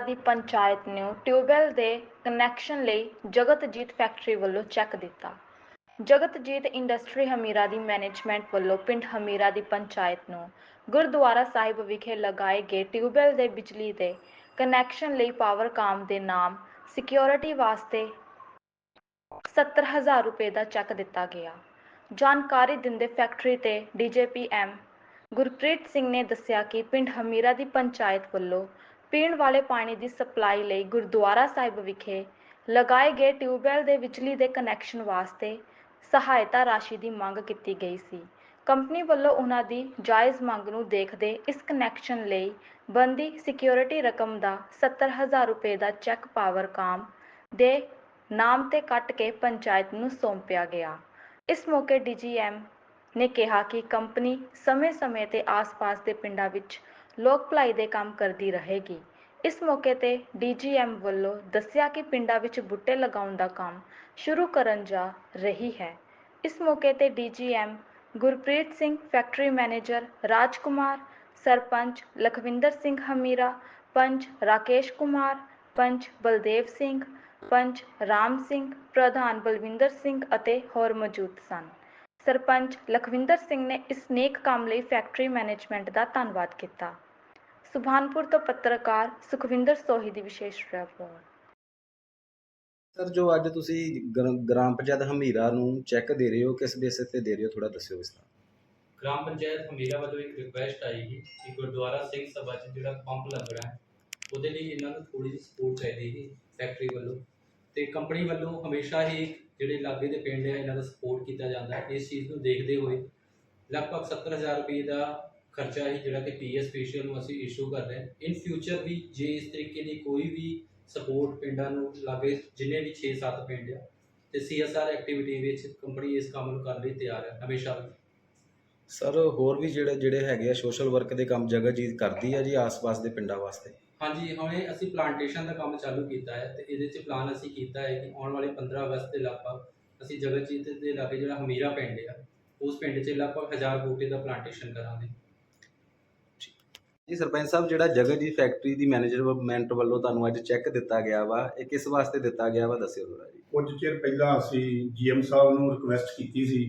ਦੀ ਪੰਚਾਇਤ ਨੂੰ ਟਿਊਬਵੈੱਲ ਦੇ ਕਨੈਕਸ਼ਨ ਲਈ ਜਗਤਜੀਤ ਫੈਕਟਰੀ ਵੱਲੋਂ ਚੈੱਕ ਦਿੱਤਾ। ਜਗਤਜੀਤ ਇੰਡਸਟਰੀ ਹਮੀਰਾ ਦੀ ਮੈਨੇਜਮੈਂਟ ਵੱਲੋਂ ਪਿੰਡ ਹਮੀਰਾ ਦੀ ਪੰਚਾਇਤ ਨੂੰ ਗੁਰਦੁਆਰਾ ਸਾਹਿਬ ਵਿਖੇ ਲਗਾਏ ਗਏ ਟਿਊਬਵੈੱਲ ਦੇ ਬਿਜਲੀ ਦੇ ਕਨੈਕਸ਼ਨ ਲਈ ਪਾਵਰਕਾਮ ਦੇ ਨਾਮ ਸਿਕਿਉਰਿਟੀ ਵਾਸਤੇ 70000 ਰੁਪਏ ਦਾ ਚੈੱਕ ਦਿੱਤਾ ਗਿਆ। ਜਾਣਕਾਰੀ ਦਿੰਦੇ ਫੈਕਟਰੀ ਤੇ ਡੀਜੀਪੀਐਮ ਗੁਰਪ੍ਰੀਤ ਸਿੰਘ ਨੇ ਦੱਸਿਆ ਕਿ ਪਿੰਡ ਹਮੀਰਾ ਦੀ ਪੰਚਾਇਤ ਵੱਲੋਂ ਪੀਣ ਵਾਲੇ ਪਾਣੀ ਦੀ ਸਪਲਾਈ ਲਈ ਗੁਰਦੁਆਰਾ ਸਾਹਿਬ ਵਿਖੇ ਲਗਾਏ ਗਏ ਟਿਊਬਵੈੱਲ ਦੇ ਬਿਜਲੀ ਦੇ ਕਨੈਕਸ਼ਨ ਵਾਸਤੇ ਸਹਾਇਤਾ ਰਾਸ਼ੀ ਦੀ ਮੰਗ ਕੀਤੀ ਗਈ ਸੀ। ਕੰਪਨੀ ਵੱਲੋਂ ਉਹਨਾਂ ਦੀ ਜਾਇਜ਼ ਮੰਗ ਨੂੰ ਦੇਖਦੇ ਇਸ ਕਨੈਕਸ਼ਨ ਲਈ ਬੰਦੀ ਸਿਕਿਉਰਿਟੀ ਰਕਮ ਦਾ 70000 ਰੁਪਏ ਦਾ ਚੈੱਕ ਪਾਵਰ ਕਾਮ ਦੇ ਨਾਮ ਤੇ ਕੱਟ ਕੇ ਪੰਚਾਇਤ ਨੂੰ ਸੌਂਪਿਆ ਗਿਆ। ਇਸ ਮੌਕੇ ਡੀਜੀਐਮ ਨੇ ਕਿਹਾ ਕਿ ਕੰਪਨੀ ਸਮੇਂ-ਸਮੇਂ ਤੇ ਆਸ-ਪਾਸ ਦੇ ਪਿੰਡਾਂ ਵਿੱਚ ਲੋਕ ਭਲਾਈ ਦੇ ਕੰਮ ਕਰਦੀ ਰਹੇਗੀ। ਇਸ ਮੌਕੇ ਤੇ ਡੀਜੀਐਮ ਵੱਲੋਂ ਦੱਸਿਆ ਕਿ ਪਿੰਡਾਂ ਵਿੱਚ ਬੂਟੇ ਲਗਾਉਣ ਦਾ ਕੰਮ ਸ਼ੁਰੂ ਕਰਨ ਜਾ ਰਹੀ ਹੈ। ਇਸ ਮੌਕੇ ਤੇ DGM Gurpreet Singh, factory manager Rajkumar, sarpanch Lakhwinder Singh Hamira, panch Rakesh Kumar, panch Baldev Singh, panch Ram Singh, ਪ੍ਰਧਾਨ ਬਲਵਿੰਦਰ ਸਿੰਘ ਅਤੇ ਹੋਰ ਮੌਜੂਦ ਸਨ। ਸਰਪੰਚ ਲਖਵਿੰਦਰ ਸਿੰਘ ਨੇ ਇਸ ਨੇਕ ਕੰਮ ਲਈ ਫੈਕਟਰੀ ਮੈਨੇਜਮੈਂਟ ਦਾ ਧੰਨਵਾਦ ਕੀਤਾ। ਸੁਭਾਨਪੁਰ ਤੋਂ ਪੱਤਰਕਾਰ ਸੁਖਵਿੰਦਰ ਸੋਹੀ ਦੀ ਵਿਸ਼ੇਸ਼ ਰਿਪੋਰਟ। ਸਰ ਜੋ ਅੱਜ ਤੁਸੀਂ ਗ੍ਰ- ਗ੍ਰਾਮ ਪੰਚਾਇਤ ਹਮੀਰਾ ਨੂੰ ਚੈੱਕ ਦੇ ਰਹੇ ਹੋ ਕਿਸ ਬੇਸਿਸ ਤੇ ਦੇ ਰਹੇ ਹੋ? ਥੋੜਾ ਦੱਸਿਓ ਇਸ ਤਰ੍ਹਾਂ। ਗ੍ਰਾਮ ਪੰਚਾਇਤ ਹਮੀਰਾ ਵੱਲੋਂ ਇੱਕ ਰਿਕੁਐਸਟ ਆਈ ਸੀ ਕਿ ਗੁਰਦੁਆਰਾ ਸਿੰਘ ਸਭਾ 'ਚ ਜਿਹੜਾ ਪੰਪ ਲੱਗ ਰਿਹਾ ਹੈ ਉਹਦੇ ਲਈ ਇਹਨਾਂ ਨੂੰ ਥੋੜੀ ਜਿਹੀ ਸਪੋਰਟ ਚਾਹੀਦੀ ਸੀ ਫੈਕਟਰੀ ਵੱਲੋਂ। ਤੇ ਕੰਪਨੀ ਵੱਲੋਂ ਹਮੇਸ਼ਾ ਹੀ ਜਿਹੜੇ ਲਾਗੇ ਦੇ ਪਿੰਡ ਆ ਇਹਨਾਂ ਦਾ ਸਪੋਰਟ ਕੀਤਾ ਜਾਂਦਾ ਹੈ। ਇਸ ਚੀਜ਼ ਨੂੰ ਦੇਖਦੇ ਹੋਏ ਲਗਭਗ 70000 ਰੁਪਏ ਦਾ ਖਰਚਾ ਹੈ ਜਿਹੜਾ ਕਿ ਪੀਐਸ ਸਪੈਸ਼ਲ ਨੂੰ ਅਸੀਂ ਇਸ਼ੂ ਕਰ ਰਹੇ ਹਾਂ। ਇਨ ਫਿਊਚਰ ਵੀ ਜੇ ਇਸ ਤਰੀਕੇ ਦੀ ਕੋਈ ਵੀ ਸਪੋਰਟ ਪਿੰਡਾਂ ਨੂੰ ਲਾਗੇ ਜਿੰਨੇ ਵੀ 6-7 ਪਿੰਡ ਆ ਤੇ ਸੀਐਸਆਰ ਐਕਟੀਵਿਟੀ ਵਿੱਚ ਕੰਪਨੀ ਇਸ ਕੰਮ ਨੂੰ ਕਰਨ ਲਈ ਤਿਆਰ ਹੈ ਹਮੇਸ਼ਾ ਸਰ ਹੋਰ ਵੀ ਜਿਹੜੇ ਜਿਹੜੇ ਹੈਗੇ ਆ ਸੋਸ਼ਲ ਵਰਕ ਦੇ ਕੰਮ ਜਗ੍ਹਾ ਕਰਦੀ ਆ ਜੀ ਆਸ-ਪਾਸ ਦੇ ਪਿੰਡਾਂ ਵਾਸਤੇ? ਹਾਂਜੀ ਹੁਣੇ ਅਸੀਂ ਪਲਾਂਟੇਸ਼ਨ ਦਾ ਕੰਮ ਚਾਲੂ ਕੀਤਾ ਹੈ ਤੇ ਇਹਦੇ 'ਚ ਪਲਾਨ ਅਸੀਂ ਕੀਤਾ ਹੈ ਕਿ ਆਉਣ ਵਾਲੇ 15 ਅਗਸਤ ਦੇ ਲਗਭਗ ਅਸੀਂ ਜਗਤਜੀਤ ਦੇ ਲਾਗੇ ਜਿਹੜਾ ਹਮੀਰਾ ਪਿੰਡ ਆ ਉਸ ਪਿੰਡ 'ਚ ਲਗਭਗ 1000 ਬੂਟੇ ਦਾ ਪਲਾਂਟੇਸ਼ਨ ਕਰਾਂਗੇ। ਜੀ ਸਰਪੰਚ ਸਾਹਿਬ, ਜਿਹੜਾ ਜਗਤ ਜੀ ਫੈਕਟਰੀ ਦੀ ਮੈਨੇਜਮੈਂਟ ਵੱਲੋਂ ਤੁਹਾਨੂੰ ਅੱਜ ਚੈੱਕ ਦਿੱਤਾ ਗਿਆ ਵਾ, ਇਹ ਕਿਸ ਵਾਸਤੇ ਦਿੱਤਾ ਗਿਆ ਵਾ, ਦੱਸਿਓ ਥੋੜਾ ਜੀ। ਕੁਝ ਚਿਰ ਪਹਿਲਾਂ ਅਸੀਂ ਜੀਐਮ ਸਾਹਿਬ ਨੂੰ ਰਿਕੁਐਸਟ ਕੀਤੀ ਸੀ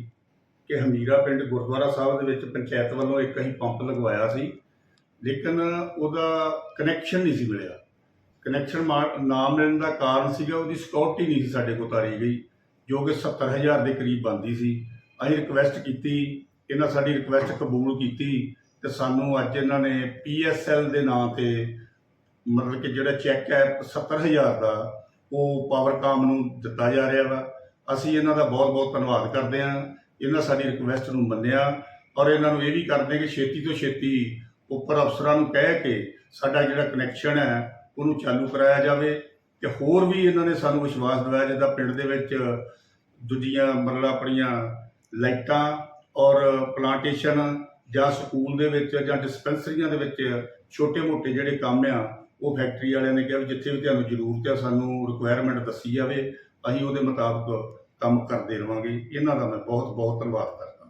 ਕਿ ਹਮੀਰਾ ਪਿੰਡ ਗੁਰਦੁਆਰਾ ਸਾਹਿਬ ਦੇ ਵਿੱਚ ਪੰਚਾਇਤ ਵੱਲੋਂ ਇੱਕ ਅਸੀਂ ਪੰਪ ਲਗਵਾਇਆ ਸੀ, ਲੇਕਿਨ ਉਹਦਾ ਕਨੈਕਸ਼ਨ ਨਹੀਂ ਸੀ ਮਿਲਿਆ। ਕਨੈਕਸ਼ਨ ਨਾ ਮਿਲਣ ਦਾ ਕਾਰਨ ਸੀਗਾ, ਉਹਦੀ ਸਿਕਿਉਰਿਟੀ ਨਹੀਂ ਸੀ ਸਾਡੇ ਕੋਲ ਤਾਰੀ ਗਈ, ਜੋ ਕਿ 70000 ਦੇ ਕਰੀਬ ਬਣਦੀ ਸੀ। ਅਸੀਂ ਰਿਕੁਐਸਟ ਕੀਤੀ, ਇਹਨਾਂ ਸਾਡੀ ਰਿਕੁਐਸਟ ਕਬੂਲ ਕੀਤੀ ਤੇ ਸਾਨੂੰ ਅੱਜ ਇਹਨਾਂ ਨੇ ਪੀਐਸਐਲ ਦੇ ਨਾਂ ਤੇ ਮਤਲਬ ਕਿ ਜਿਹੜਾ ਚੈੱਕ ਹੈ 70000 ਦਾ, ਉਹ ਪਾਵਰਕਾਮ ਨੂੰ ਦਿੱਤਾ ਜਾ ਰਿਹਾ ਵਾ। ਅਸੀਂ ਇਹਨਾਂ ਦਾ ਬਹੁਤ ਬਹੁਤ ਧੰਨਵਾਦ ਕਰਦੇ ਹਾਂ। ਇਹਨਾਂ ਸਾਡੀ ਰਿਕੁਐਸਟ ਨੂੰ ਮੰਨਿਆ ਔਰ ਇਹਨਾਂ ਨੂੰ ਇਹ ਵੀ ਕਰਦੇ ਕਿ ਛੇਤੀ ਤੋਂ ਛੇਤੀ ਉੱਪਰ ਅਫਸਰਾਂ ਨੂੰ ਕਹਿ ਕੇ ਸਾਡਾ ਜਿਹੜਾ ਕਨੈਕਸ਼ਨ ਹੈ, ਉਹਨੂੰ ਚਾਲੂ ਕਰਾਇਆ ਜਾਵੇ ਤੇ ਹੋਰ ਵੀ ਇਹਨਾਂ ਨੇ ਸਾਨੂੰ ਵਿਸ਼ਵਾਸ ਦਿਵਾਇਆ ਜਿੱਦਾਂ ਪਿੰਡ ਦੇ ਵਿੱਚ ਦੂਜੀਆਂ ਮਤਲਬ ਆਪਣੀਆਂ ਲਾਈਟਾਂ ਔਰ ਪਲਾਂਟੇਸ਼ਨ ਜਾਂ ਸਕੂਲ ਦੇ ਵਿੱਚ ਜਾਂ ਡਿਸਪੈਂਸਰੀਆਂ ਦੇ ਵਿੱਚ ਛੋਟੇ-ਮੋਟੇ ਜਿਹੜੇ ਕੰਮ ਆ, ਉਹ ਫੈਕਟਰੀ ਵਾਲਿਆਂ ਨੇ ਕਿਹਾ ਵੀ ਜਿੱਥੇ ਵੀ ਤੁਹਾਨੂੰ ਜ਼ਰੂਰਤ ਆ, ਸਾਨੂੰ ਰਿਕੁਆਇਰਮੈਂਟ ਦੱਸੀ ਜਾਵੇ, ਅਸੀਂ ਉਹਦੇ ਮੁਤਾਬਕ ਕੰਮ ਕਰਦੇ ਰਵਾਂਗੇ। ਇਹਨਾਂ ਦਾ ਮੈਂ ਬਹੁਤ ਬਹੁਤ ਧੰਨਵਾਦ ਕਰਦਾ।